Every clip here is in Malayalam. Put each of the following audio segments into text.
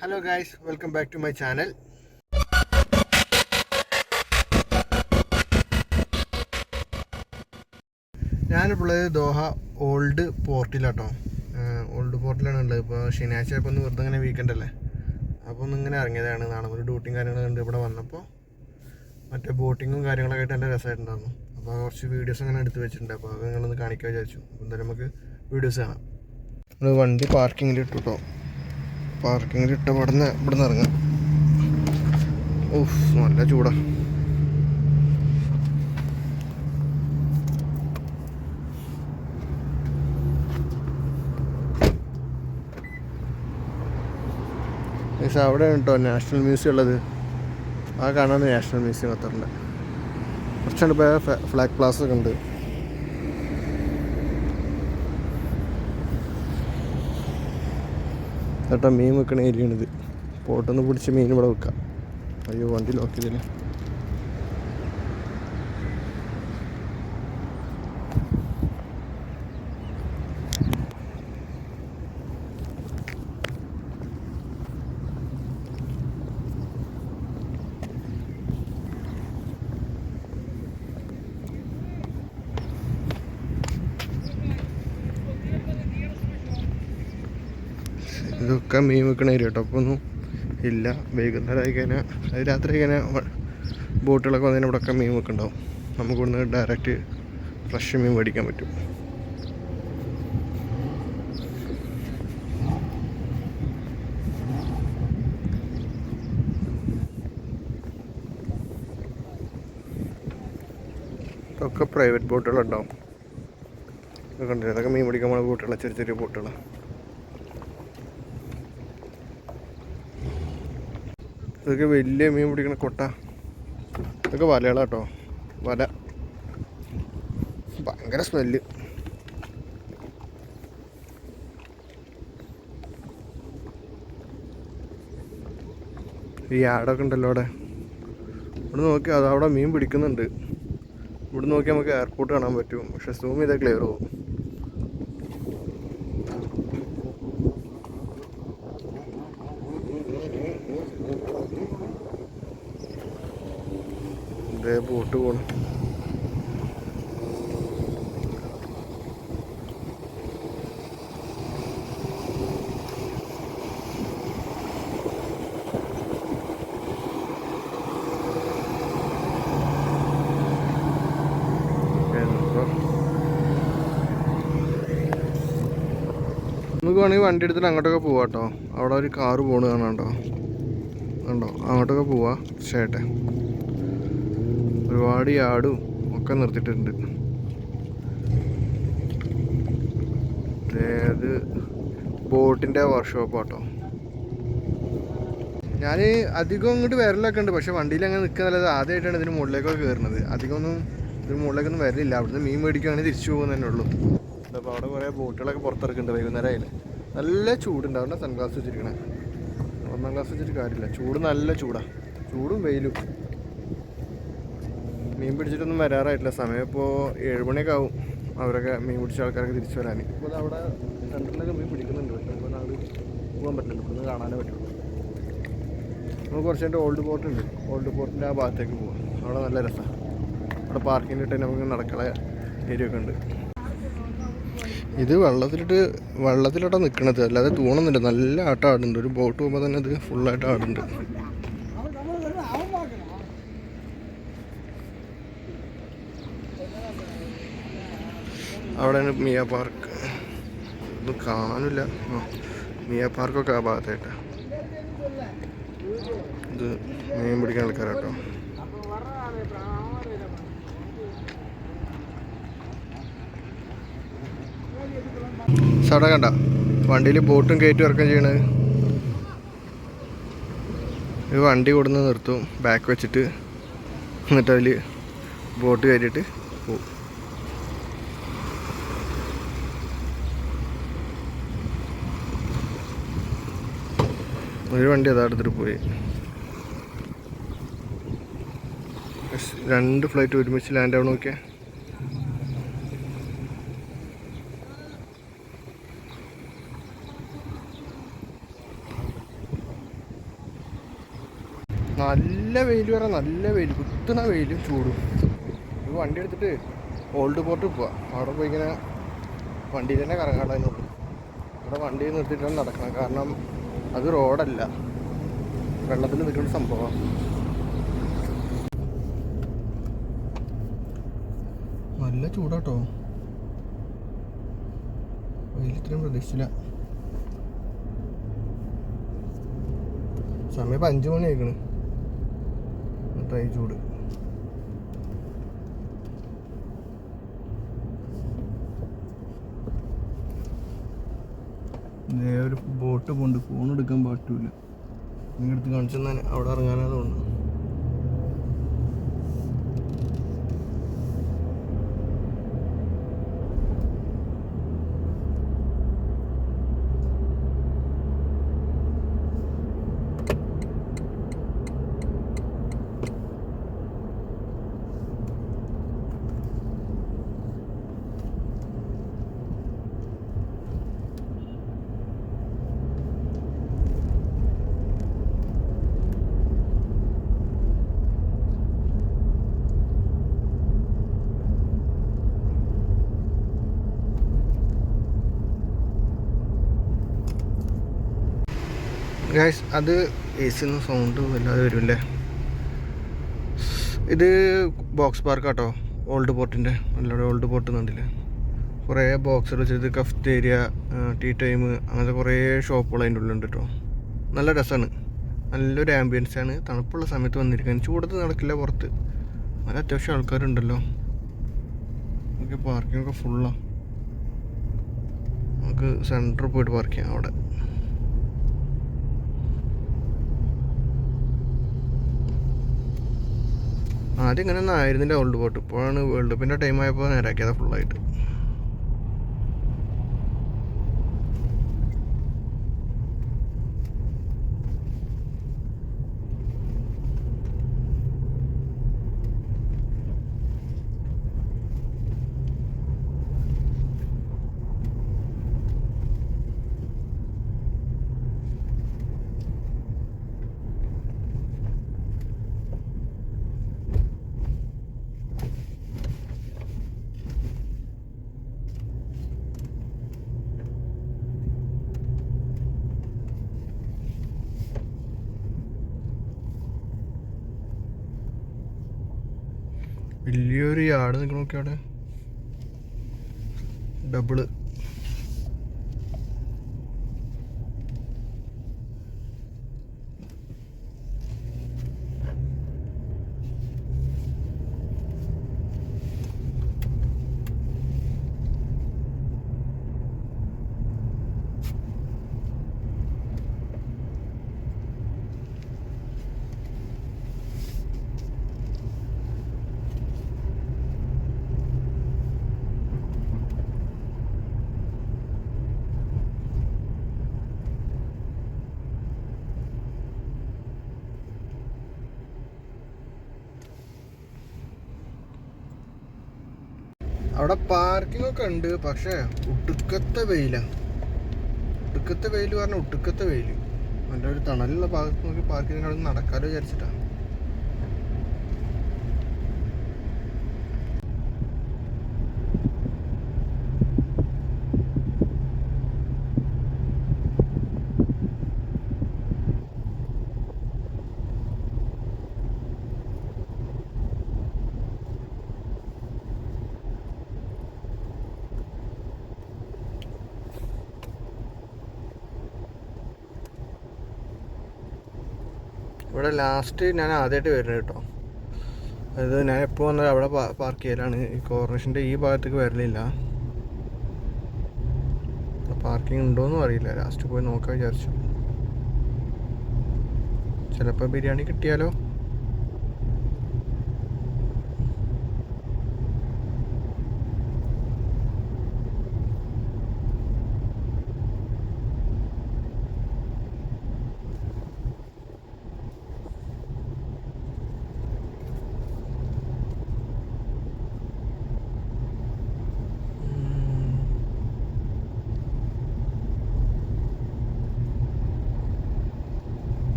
Hello guys welcome back to my channel ഞാനിപ്പോൾ ദോഹ ഓൾഡ് പോർട്ടിലാട്ടോ ഓൾഡ് പോർട്ടിലാണ് ഉള്ളത്. ഇപ്പോൾ ശനിയാഴ്ച ഇപ്പോൾ ഒന്ന് വെറുതെ ഇങ്ങനെ വീക്കെൻഡ് അല്ലേ? അപ്പോൾ ഒന്ന് ഇങ്ങനെ ഇറങ്ങിയതാണ്. നാളെ ഒരു ഡ്യൂട്ടിയും കാര്യങ്ങളും ഉണ്ട് ഇവിടെ വന്നപ്പോൾ മറ്റേ ബോട്ടിങ്ങും കാര്യങ്ങളൊക്കെ ആയിട്ട് എന്റെ രസമായിട്ടുണ്ടായിരുന്നു. അപ്പോൾ കുറച്ച് വീഡിയോസ് അങ്ങനെ എടുത്ത് വെച്ചിട്ടുണ്ട്. അപ്പോൾ അത് നിങ്ങളൊന്ന് കാണിക്കാൻ വിചാരിച്ചു. എന്തായാലും നമുക്ക് വീഡിയോസ് കാണാം. വണ്ടി പാർക്കിങ്ങിൽ ഇട്ടു കേട്ടോ പാർക്കിങ്ങിൽ ഇട്ട ഇവിടുന്ന് ഇവിടുന്ന് ഇറങ്ങാം. ഓഫ് നല്ല ചൂടാ. അവിടെ കേട്ടോ നാഷണൽ മ്യൂസിയം ഉള്ളത്? ആ കാണാൻ നാഷണൽ മ്യൂസിയം ഖത്തറിന്റെ കുറച്ചുണ്ട് ഫ്ലാഗ് പ്ലാസ് ഒക്കെ ഉണ്ട്. ചേട്ടാ മീൻ വെക്കണ ഏരിയയാണിത്. പോട്ടൊന്ന് പിടിച്ച് മീൻ ഇവിടെ വെക്കാം. അയ്യോ വണ്ടി ലോക്ക് ചെയ്തില്ല ഇതൊക്കെ മീൻ വെക്കണ ഏരിയ കേട്ടോ അപ്പോൾ ഒന്നും ഇല്ല. വൈകുന്നേരം ആയി കഴിഞ്ഞാൽ രാത്രി ആയി കഴിഞ്ഞാൽ ബോട്ടുകളൊക്കെ വന്നതിന് ഇവിടെയൊക്കെ മീൻ വെക്കുന്നുണ്ടാവും. നമുക്ക് ഇവിടുന്ന് ഡയറക്റ്റ് ഫ്രഷ് മീൻ മേടിക്കാൻ പറ്റും. ഇതൊക്കെ പ്രൈവറ്റ് ബോട്ടുകളുണ്ടാവും. ഇതൊക്കെ ഉണ്ട് ഇതൊക്കെ മീൻ പിടിക്കാൻ പോണ ബോട്ടുകളാണ് ചെറിയ ചെറിയ ബോട്ടുകളാണ് ഇതൊക്കെ വലിയ മീൻ പിടിക്കണ കൊട്ട. ഇതൊക്കെ വലകളാട്ടോ വല. ഭയങ്കര സ്മെല്ല്. ഈ ആടൊക്കെ ഉണ്ടല്ലോ അവിടെ. ഇവിടെ നോക്കി അത് അവിടെ മീൻ പിടിക്കുന്നുണ്ട്. ഇവിടെ നോക്കി നമുക്ക് എയർപോർട്ട് കാണാൻ പറ്റും. പക്ഷെ സൂം ചെയ്താൽ ക്ലിയർ പോകും ഇതേ ബോട്ട് പോണ്. നമുക്ക് വേണമെങ്കിൽ വണ്ടി എടുത്തിട്ട് അങ്ങോട്ടൊക്കെ പോവാം കേട്ടോ അവിടെ ഒരു കാറ് പോണ് കാണാണ്ടോ? കണ്ടോ? അങ്ങോട്ടൊക്കെ പോവാ. ചേട്ടെ ഒരുപാട് യാടും ഒക്കെ നിർത്തിയിട്ടുണ്ട്. ദേ അത് ബോട്ടിന്റെ വർക്ക്ഷോപ്പ് കേട്ടോ ഞാൻ അധികം ഇങ്ങോട്ട് വരലൊക്കെ ഉണ്ട് പക്ഷെ വണ്ടിയിൽ അങ്ങനെ നിൽക്കുന്നതല്ലാതെ ആദ്യമായിട്ടാണ് ഇതിന് മുകളിലേക്കൊക്കെ കയറുന്നത്. അധികമൊന്നും ഇതിന് മുകളിലേക്കൊന്നും വരലില്ല. അവിടുന്ന് മീൻ മേടിക്കുകയാണെങ്കിൽ തിരിച്ചു പോകുന്നതന്നെ ഉള്ളൂ. അപ്പോൾ അവിടെ കുറേ ബോട്ടുകളൊക്കെ പുറത്തിറക്കുന്നുണ്ട് വൈകുന്നേരം അതിൽ നല്ല ചൂടുണ്ട്. സൺഗ്ലാസ് വെച്ചിരിക്കണേ. ഒന്നാം ക്ലാസ് വെച്ചിട്ട് കാര്യമില്ല. ചൂട് നല്ല ചൂടാണ് ചൂടും വെയിലും. മീൻ പിടിച്ചിട്ടൊന്നും വരാറായിട്ടില്ല. സമയം ഇപ്പോൾ ഏഴുമണിയൊക്കെ ആവും അവരൊക്കെ മീൻ പിടിച്ച ആൾക്കാരൊക്കെ തിരിച്ചു വരാൻ ഇപ്പോൾ അവിടെ സെന്ററിലൊക്കെ മീൻ പിടിക്കുന്നുണ്ട്. പക്ഷേ നമുക്ക് അങ്ങോട്ട് പോകാൻ പറ്റില്ല. ഇവിടുന്ന് കാണാനേ പറ്റുള്ളൂ. നമുക്ക് കുറച്ച് കഴിഞ്ഞിട്ട് ഓൾഡ് പോർട്ട് ഉണ്ട് ഓൾഡ് പോർട്ടിന്റെ ആ ഭാഗത്തേക്ക് പോവാം. അവിടെ നല്ല രസമാണ് അവിടെ പാർക്കിംഗ് ഇട്ട് നമുക്ക് നടക്കള ഏരിയ ഒക്കെ ഉണ്ട്. ഇത് വെള്ളത്തിലിട്ട് വെള്ളത്തിലോട്ടാണ് നിൽക്കുന്നത് അല്ലാതെ തൂണൊന്നുമില്ല. നല്ല ആട്ടം ആടുന്നുണ്ട്. ഒരു ബോട്ട് പോകുമ്പോൾ തന്നെ അത് ഫുള്ളായിട്ട് ആടുന്നുണ്ട്. അവിടെയാണ് മിയ പാർക്ക്. ഒന്നും കാണാനില്ല. മിയ പാർക്കൊക്കെ ആ ഭാഗത്തായിട്ട്. ഇത് മീൻ പിടിക്കാൻ ആൾക്കാരാട്ടോ അവിടെ കണ്ട വണ്ടിയിൽ ബോട്ടും കയറ്റി ഇറക്കം ചെയ്യണത് ഇത് വണ്ടി കൊടുന്ന് നിർത്തും. ബാക്ക് വെച്ചിട്ട് എന്നിട്ട് അതിൽ ബോട്ട് കയറ്റിയിട്ട് പോവും ഒരു വണ്ടി അതാ എടുത്തിട്ട് പോയി രണ്ട് ഫ്ലൈറ്റ് ഒരുമിച്ച് ലാൻഡ് ആവണം നോക്കിയാൽ നല്ല വെയിൽ വരാം നല്ല വെയിൽ കുത്തുന്ന വെയിലും ചൂടും. ഒരു വണ്ടി എടുത്തിട്ട് ഓൾഡ് പോർട്ട് പോവാം. അവിടെ പോയി ഇങ്ങനെ വണ്ടിയിൽ തന്നെ കറങ്ങാടാനുള്ളൂ ഇവിടെ വണ്ടി നിർത്തിയിട്ടാണ് നടക്കണം കാരണം അത് റോഡല്ല. വെള്ളത്തിൽ നിൽക്കുന്ന സംഭവം. നല്ല ചൂടാട്ടോ. വെയിലിത്രയും പ്രതീക്ഷിച്ചില്ല. സമയം ഇപ്പം അഞ്ച് മണി ആയിക്കണ് എന്നിട്ടായി ചൂട്. ഒരു ബോട്ട് പോണ്ട് ഫോൺ എടുക്കാൻ പറ്റൂല. നിങ്ങളടുത്ത് കാണിച്ചു തന്നെ അവിടെ ഇറങ്ങാനാണ് തോന്നുന്നു ഗായ്സ് അത് എ സി സൗണ്ട് വല്ലാതെ വരുമല്ലേ ഇത് ബോക്സ് പാർക്ക് കേട്ടോ ഓൾഡ് പോർട്ടിന്റെ നല്ല ഓൾഡ് പോർട്ട് എന്നുണ്ടല്ലേ കുറേ ബോക്സ് വെച്ചിട്ട് കഫ്റ്റേരിയ ടീ ടൈം അങ്ങനത്തെ കുറേ ഷോപ്പുകൾ അതിന്റെ ഉള്ളിലുണ്ട് കേട്ടോ നല്ല രസമാണ് നല്ലൊരു ആംബിയൻസ് ആണ്. തണുപ്പുള്ള സമയത്ത് വന്നിരിക്കാൻ. ചൂടത്ത് നടക്കില്ല പുറത്ത്. നല്ല അത്യാവശ്യം ആൾക്കാരുണ്ടല്ലോ. നമുക്ക് പാർക്കിംഗ് ഒക്കെ ഫുള്ളാണ് നമുക്ക് സെന്ററിൽ പോയിട്ട് പാർക്ക് ചെയ്യാം അവിടെ. ആദ്യം ഇങ്ങനെ ഒന്നും ആയിരുന്നില്ല വേൾഡ് ബോട്ട് ഇപ്പോഴാണ് വേൾഡ് കപ്പിന്റെ ടൈം ആയപ്പോൾ നേരാക്കിയത് ഫുള്ളായിട്ട് വലിയൊരു യാട് നിൽക്കണ നോക്കി അവിടെ ഡബിൾ അവിടെ പാർക്കിംഗ് ഒക്കെ ഉണ്ട് പക്ഷേ ഒടുക്കത്തെ വെയിലാണ് ഒടുക്കത്തെ വെയിൽ പറഞ്ഞ ഒടുക്കത്തെ വെയിൽ. നല്ല ഒരു തണലുള്ള ഭാഗത്ത് നോക്കി പാർക്കിംഗ് അവിടെ നടക്കാലോ വിചാരിച്ചിട്ടാ. ഇവിടെ ലാസ്റ്റ് ഞാൻ ആദ്യമായിട്ട് വരുന്നത് കേട്ടോ. അതായത് ഞാൻ എപ്പോൾ വന്നാലും അവിടെ പാർക്ക് ചെയ്യലാണ്. ഈ കോർണേഷന്റെ ഈ ഭാഗത്തേക്ക് വരലില്ല. പാർക്കിംഗ് ഉണ്ടോയെന്നും അറിയില്ല. ലാസ്റ്റ് പോയി നോക്കാൻ വിചാരിച്ചു. ചിലപ്പോൾ ബിരിയാണി കിട്ടിയാലോ?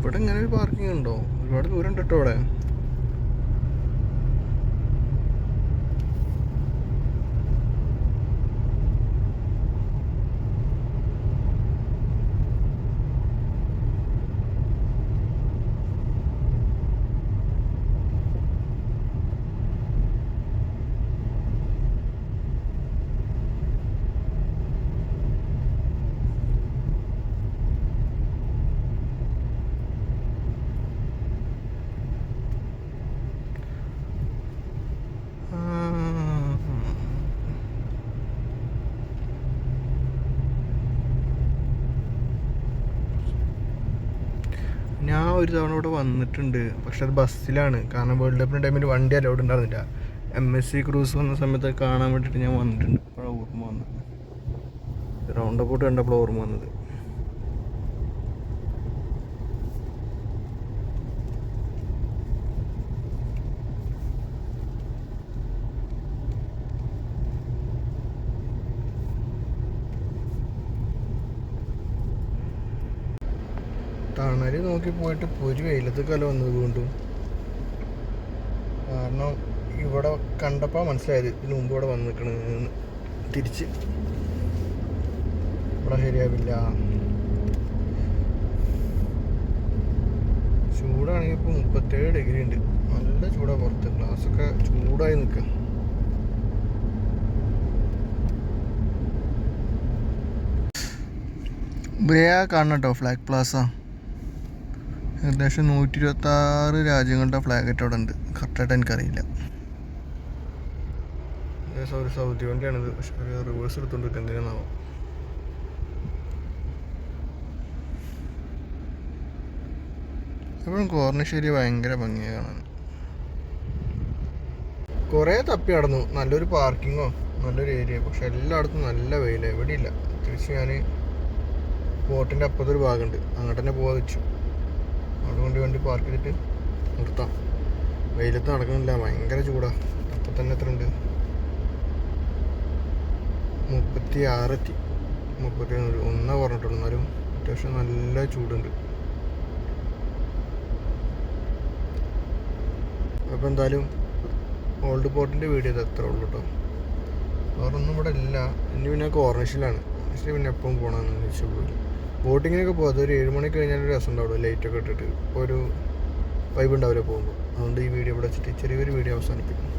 ഇവിടെ ഇങ്ങനെ ഒരു പാർക്കിംഗ് ഉണ്ടോ? ഒരുപാട് ദൂരം ഉണ്ട് കേട്ടോ ഇവിടെ ആ. ഞാൻ ഒരു തവണ ഇവിടെ വന്നിട്ടുണ്ട്. പക്ഷെ അത് ബസ്സിലാണ്. കാരണം വേൾഡ് കപ്പിന്റെ ടൈമിൽ വണ്ടി അലൗഡ് ഉണ്ടായിരുന്നില്ല. എം എസ് സി ക്രൂസ് വന്ന സമയത്ത് കാണാൻ വേണ്ടിയിട്ട് ഞാൻ വന്നിട്ടുണ്ട്. ഇപ്പോഴാണ് ഓർമ്മ വന്നത്. റൗണ്ട് അപ്പോട്ട് കണ്ടപ്പോൾ ഓർമ്മ വന്നത്. തണൽ നോക്കി പോയിട്ട് പൊരി കല വന്നത് വീണ്ടും. കാരണം ഇവിടെ കണ്ടപ്പോൾ മനസ്സിലായത് ഇതിന് മുമ്പ് ഇവിടെ വന്ന് നിൽക്കണെന്ന് തിരിച്ച്. ഇവിടെ ശരിയാവില്ല. ചൂടാണെങ്കിൽ ഇപ്പോൾ മുപ്പത്തേഴ് ഡിഗ്രി ഉണ്ട്. നല്ല ചൂടാ പുറത്ത്. ഗ്ലാസ്സൊക്കെ ചൂടായി നിൽക്കുക ബ്രേ കാണണം കേട്ടോ ഫ്ലാഗ് പ്ലാസ. ഏകദേശം നൂറ്റി ഇരുപത്തി ആറ് രാജ്യങ്ങളുടെ ഫ്ലാഗ് ആയിട്ട് അവിടെ ഉണ്ട്. കറക്റ്റായിട്ട് എനിക്കറിയില്ല. ഒരു സൗദി വണ്ടിയാണിത്. പക്ഷെ ഒരു റിവേഴ്സ് എടുത്തോണ്ട് എന്തിനാണാവോ എപ്പോഴും കോർണശ്ശേരി ഭയങ്കര ഭംഗിയാണ്. കാണാൻ കുറേ തപ്പി നടന്നു. നല്ലൊരു പാർക്കിങ്ങോ നല്ലൊരു ഏരിയ പക്ഷെ എല്ലായിടത്തും നല്ല വെയിലാണ് എവിടെയില്ല. തിരിച്ച് ഞാൻ ബോട്ടിന്റെ അപ്പുറത്തൊരു ഭാഗമുണ്ട്. അങ്ങോട്ട് തന്നെ പോകാൻ വെച്ചു അതുകൊണ്ട് വണ്ടി പാർക്ക് ചെയ്തിട്ട് നിർത്താം. വെയിലത്ത് നടക്കുന്നില്ല ഭയങ്കര ചൂടാ. അപ്പം തന്നെ എത്ര ഉണ്ട്? മുപ്പത്തി ആറെത്തി മുപ്പത്തി ഒന്ന് പറഞ്ഞിട്ടുള്ളൂ എന്നാലും അത്യാവശ്യം നല്ല ചൂടുണ്ട്. അപ്പോൾ എന്തായാലും ഓൾഡ് പോർട്ടിന്റെ വീഡിയോ ഇത് എത്ര ഉള്ളൂ കേട്ടോ വേറൊന്നും ഇവിടെ ഇല്ല. ഇനി പിന്നെ കോർണിഷിലാണ് കോർണിഷിൽ പിന്നെ എപ്പം പോകണമെന്ന് ചോദിച്ചു ബോട്ടിങ്ങിനൊക്കെ പോകാം അതൊരു ഏഴ് മണി കഴിഞ്ഞാൽ ഒരു രസം ഉണ്ടാവുള്ളൂ ലൈറ്റൊക്കെ ഇട്ടിട്ട് ഒരു വൈബ് ഉണ്ടാവില്ല പോകുമ്പോൾ അതുകൊണ്ട് ഈ വീഡിയോ ഇവിടെ വെച്ചിട്ട് ചെറിയൊരു വീഡിയോ അവസാനിപ്പിക്കും